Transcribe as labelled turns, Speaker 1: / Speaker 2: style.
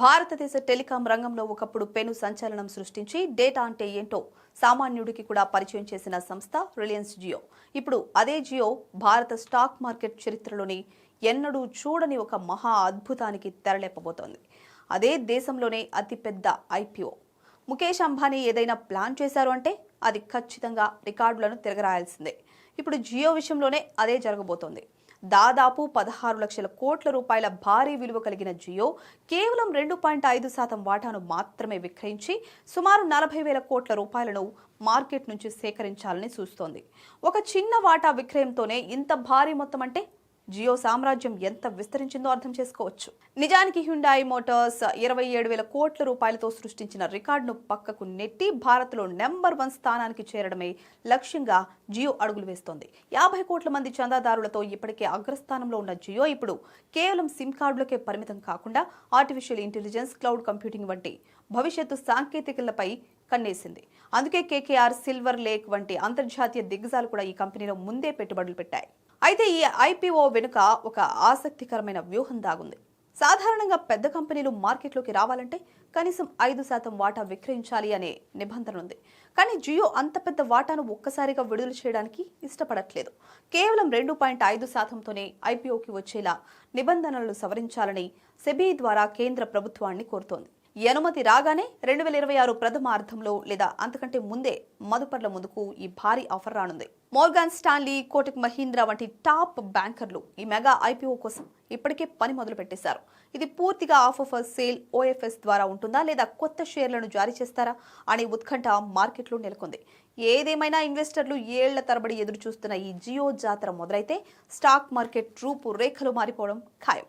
Speaker 1: భారతదేశ టెలికాం రంగంలో ఒకప్పుడు పెను సంచలనం సృష్టించి డేటా అంటే ఏంటో సామాన్యుడికి కూడా పరిచయం చేసిన సంస్థ రిలయన్స్ జియో. ఇప్పుడు అదే జియో భారత స్టాక్ మార్కెట్ చరిత్రలోని ఎన్నడూ చూడని ఒక మహా అద్భుతానికి తెరలేపబోతోంది. అదే దేశంలోనే అతిపెద్ద ఐపీఓ ముఖేష్ అంబానీ ఏదైనా ప్లాన్ చేశారు అంటే అది ఖచ్చితంగా రికార్డులను తిరగరాయాల్సిందే. ఇప్పుడు జియో విషయంలోనే అదే జరగబోతోంది. దాదాపు పదహారు లక్షల కోట్ల రూపాయల భారీ విలువ కలిగిన జియో కేవలం రెండు పాయింట్ ఐదు శాతం వాటాను మాత్రమే విక్రయించి సుమారు నలభై వేల కోట్ల రూపాయలను మార్కెట్ నుంచి సేకరించాలని చూస్తోంది. ఒక చిన్న వాటా విక్రయంతోనే ఇంత భారీ మొత్తం అంటే జియో సామ్రాజ్యం ఎంత విస్తరించిందో అర్థం చేసుకోవచ్చు. నిజానికి హ్యుండాయి మోటార్స్ ఇరవై ఏడు వేల కోట్ల రూపాయలతో సృష్టించిన రికార్డును పక్కకు నెట్టి భారత్లో నెంబర్ వన్ స్థానానికి చేరడమే లక్ష్యంగా జియో అడుగులు వేస్తోంది. యాభై కోట్ల మంది చందాదారులతో ఇప్పటికే అగ్రస్థానంలో ఉన్న జియో ఇప్పుడు కేవలం సిమ్ కార్డులకే పరిమితం కాకుండా ఆర్టిఫిషియల్ ఇంటెలిజెన్స్ క్లౌడ్ కంప్యూటింగ్ వంటి భవిష్యత్తు సాంకేతికలపై కన్నేసింది. అందుకే కేకేఆర్ సిల్వర్ లేక్ వంటి అంతర్జాతీయ దిగ్గజాలు కూడా ఈ కంపెనీలో ముందే పెట్టుబడులు పెట్టాయి. అయితే ఈ ఐపీఓ వెనుక ఒక ఆసక్తికరమైన వ్యూహం దాగుంది. సాధారణంగా పెద్ద కంపెనీలు మార్కెట్లోకి రావాలంటే కనీసం ఐదు శాతం వాటా విక్రయించాలి అనే నిబంధన ఉంది కానీ జియో అంత పెద్ద వాటాను ఒక్కసారిగా విడుదల చేయడానికి ఇష్టపడట్లేదు. కేవలం రెండు పాయింట్ ఐదు శాతంతోనే ఐపీఓకి వచ్చేలా నిబంధనలను సవరించాలని సెబీ ద్వారా కేంద్ర ప్రభుత్వాన్ని కోరుతోంది. ఈ అనుమతి రాగానే రెండు వేల ఇరవై ఆరు ప్రథమార్థంలో లేదా అంతకంటే ముందే మదుపర్ల ముందుకు ఈ భారీ ఆఫర్ రానుంది. మోర్గాన్ స్టాన్లీ కోటక్ మహీంద్రా వంటి టాప్ బ్యాంకర్లు ఈ మెగా ఐపీఓ కోసం ఇప్పటికే పని మొదలు పెట్టేశారు ఇది పూర్తిగా ఆఫ్ ఆఫ్ సేల్ ఓఎఫ్ఎస్ ద్వారా ఉంటుందా లేదా కొత్త షేర్లను జారీ చేస్తారా అనే ఉత్కంఠ మార్కెట్లో నెలకొంది. ఏదేమైనా ఇన్వెస్టర్లు ఏళ్ళ తరబడి ఎదురు చూస్తున్న ఈ జియో జాతర మొదలైతే స్టాక్ మార్కెట్ రూపు రేఖలు మారిపోవడం ఖాయం.